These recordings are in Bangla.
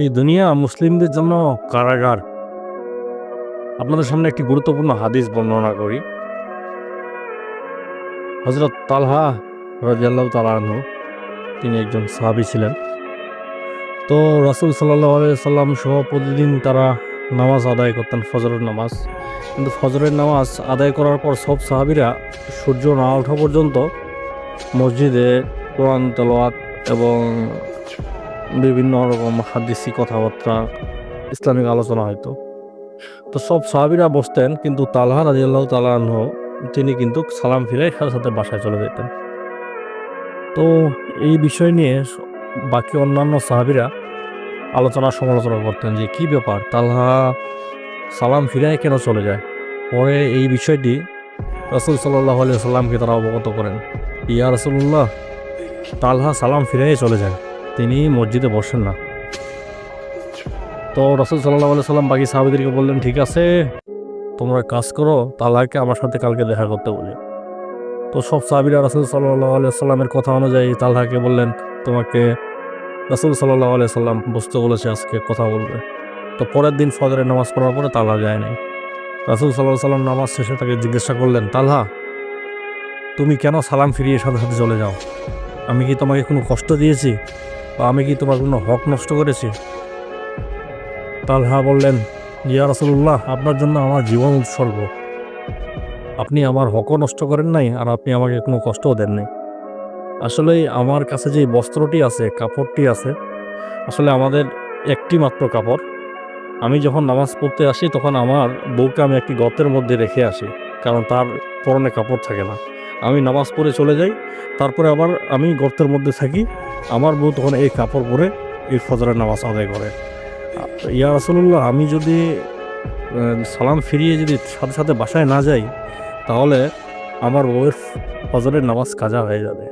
এই দুনিয়া মুসলিমদের জন্য কারাগার। আপনাদের সামনে একটি গুরুত্বপূর্ণ হাদিস বর্ণনা করি। হজরত তালহা রাজিয়াল্লাহ তালাহু তিনি একজন সাহাবি ছিলেন। তো রাসুল সাল্লাহ সাল্লাম সহ প্রতিদিন তারা নামাজ আদায় করতেন, ফজরের নামাজ। কিন্তু ফজরের নামাজ আদায় করার পর সব সাহাবিরা সূর্য না ওঠা পর্যন্ত মসজিদে কোরআন তেলোয়াত এবং বিভিন্ন রকম হাদিসি কথাবার্তা, ইসলামিক আলোচনা হয়তো তো সব সাহাবিরা বসতেন, কিন্তু তালহা রাজিয়াল্লাহ তালাহ তিনি কিন্তু সালাম ফিরে সাথে সাথে বাসায় চলে যেতেন। তো এই বিষয় নিয়ে বাকি অন্যান্য সাহাবিরা আলোচনা সমালোচনা করতেন যে, কি ব্যাপার? তালহা সালাম ফিরায় কেন চলে যায়? পরে এই বিষয়টি রসুল সাল্লাহ আলিয়া সাল্লামকে তারা অবগত করেন। ইয়া রসুল্লাহ তালহা সালাম ফিরাই চলে যায়। তিনি মসজিদে বসেন না। তো রসুল সাল্লাহ আলিয়া সাল্লাম বাকি সাহাবিদেরকে বললেন, ঠিক আছে, তোমরা কাজ করো তালহাকে আমার সাথে কালকে দেখা করতে বলি। তো সব সাহাবিরা রসুল সাল্লাহ আলিয়া সাল্লামের কথা অনুযায়ী তালহাকে বললেন, তোমাকে রসুল সাল্লাহ আলিয়া সাল্লাম বসতে বলেছে, আজকে কথা বলবে। তো পরের দিন ফজরের নামাজ পড়ার পরে তালহা যায় নাই। রাসুল সাল্লাহ সাল্লাম নামাজ শেষে তাকে জিজ্ঞাসা করলেন, তালহা, তুমি কেন সালাম ফিরিয়ে সাথে সাথে চলে যাও? আমি কি তোমাকে কোনো কষ্ট দিয়েছি? আমি কি তোমার কোনো হক নষ্ট করেছি? তালহা বললেন, ইয়া রাসুল্লাহ আপনার জন্য আমার জীবন উৎসর্গ। আপনি আমার হকও নষ্ট করেন নাই আর আপনি আমাকে কোনো কষ্টও দেন নাই। আসলে আমার কাছে যে বস্ত্রটি আছে, কাপড়টি আছে, আসলে আমাদের একটি মাত্র কাপড়। আমি যখন নামাজ পড়তে আসি, তখন আমার বউকে আমি একটি গর্তের মধ্যে রেখে আসি, কারণ তার পরনে কাপড় থাকে না। আমি নামাজ পড়ে চলে যাই। তারপরে আবার আমি গর্তের মধ্যে থাকি। আমার বউ তখন এই কাপড় পরে এই ফজরের নামাজ আদায় করে। ইয়া রাসুল্লাহ আমি যদি সালাম ফিরিয়ে যদি সাথে সাথে বাসায় না যাই, তাহলে আমার বউয়ের ফজরের নামাজ কাজা হয়ে যাবে।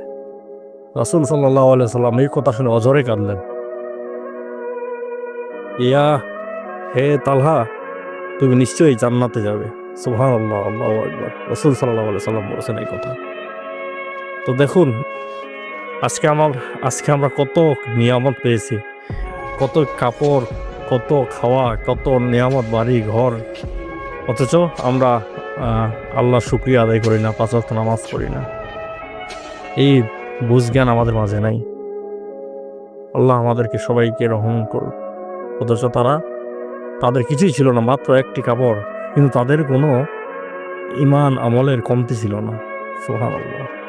রাসুল সাল্লাহ সাল্লাম এই কথা শুনে অজরে কাঁদলেন। ইয়া, হে তালহা, তুমি নিশ্চয়ই জান্নাতে যাবে। সুহান আল্লাহ আল্লাহ একবার রসুল সাল্লাহ সাল্লাম বলেছেন এই কথা। তো দেখুন আজকে আমার আজকে আমরা কত নিয়ামত পেয়েছি। কত কাপড় কত খাওয়া কত নিয়ামত বাড়ি ঘর। অথচ আমরা আহ, আল্লাহর শুক্রিয়া আদায় করি না পাঁচ ওয়াক্ত নামাজ পড়ি না। এই বুঝ জ্ঞান আমাদের মাঝে নাই। আল্লাহ আমাদেরকে সবাইকে রহম করুন অথচ তারা তাদের কিছুই ছিল না মাত্র একটি কাপড়। কিন্তু তাদের কোনো ইমান আমলের কমতি ছিল না সোহান আল্লাহ